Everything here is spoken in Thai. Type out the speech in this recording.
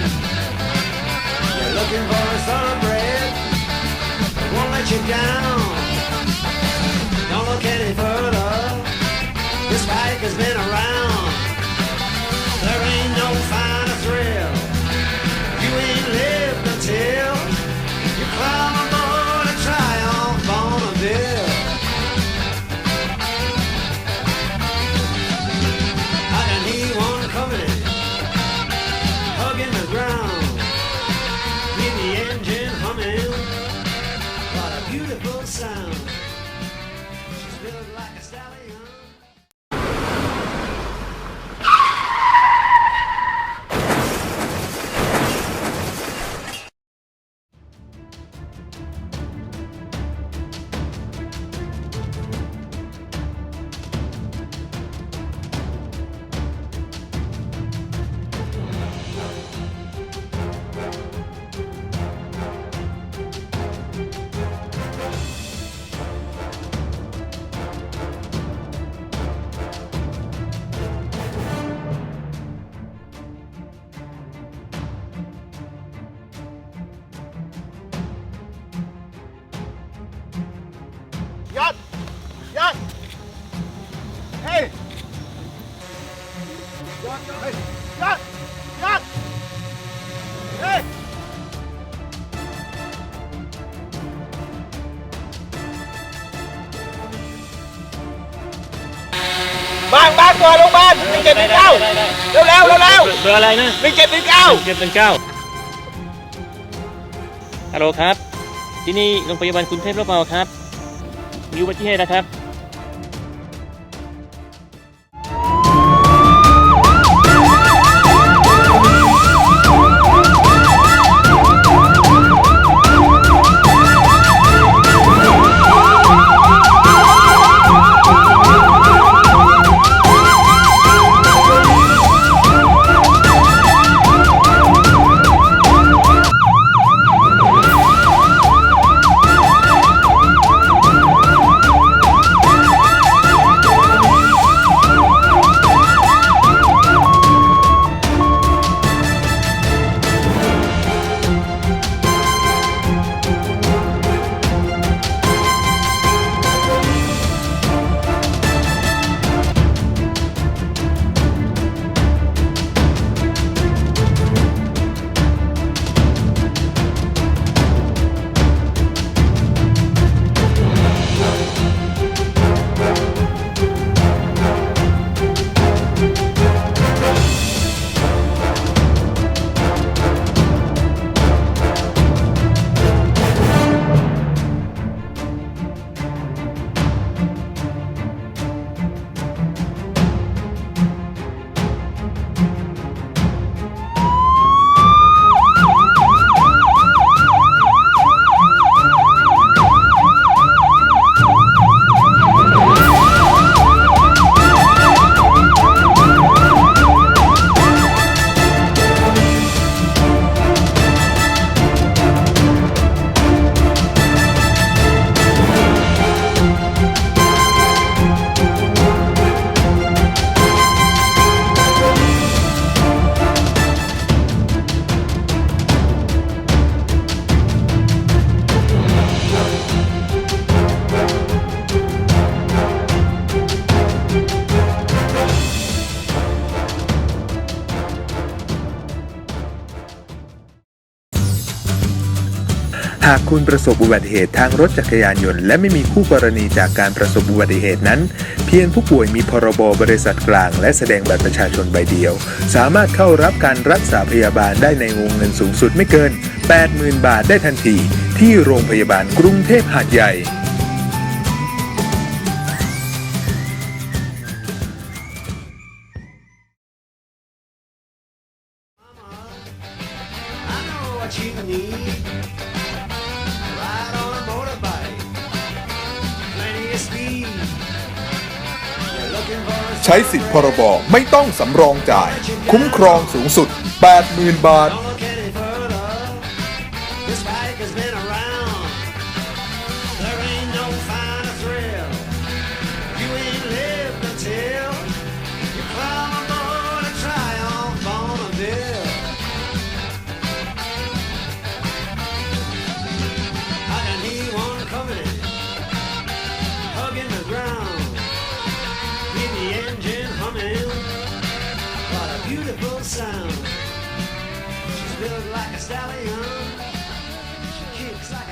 You're looking for a thoroughbred, that won't let you down. Sally ยัดเฮ้ยยัดยัดเฮ้ยบางบางตัวลงบ้านหนึ่งเจ็ดหนึ่งเก้าเร็วเร็วเร็วเร็วเบอร์อะไรนะหนึ่งเจ็ดหนึ่งเก้าเจ็ดหนึ่งเก้าฮัลโหลครับ ที่นี่โรงพยาบาลกรุงเทพหรือเปล่าครับ มีอุบัติเหตุนะครับากคุณประสบอุบัติเหตุทางรถจักรยานยนต์และไม่มีคู่กรณีจากการประสบอุบัติเหตุนั้น เพียงผู้ป่วยมีพรบบริษัทกลาง และแสดงบัตรประชาชนใบเดียว สามารถเข้ารับการรักษาพยาบาลได้ในวงเงินสูงสุดไม่เกิน 80,000 บาทได้ทันที ที่โรงพยาบาลกรุงเทพหาดใหญ่ I know what you need. ใช้สิทธิ์พรบไม่ต้องสำรองจ่าย คุ้มครองสูงสุด 80,000 บาท old sound. She built like a stallion. She kicks like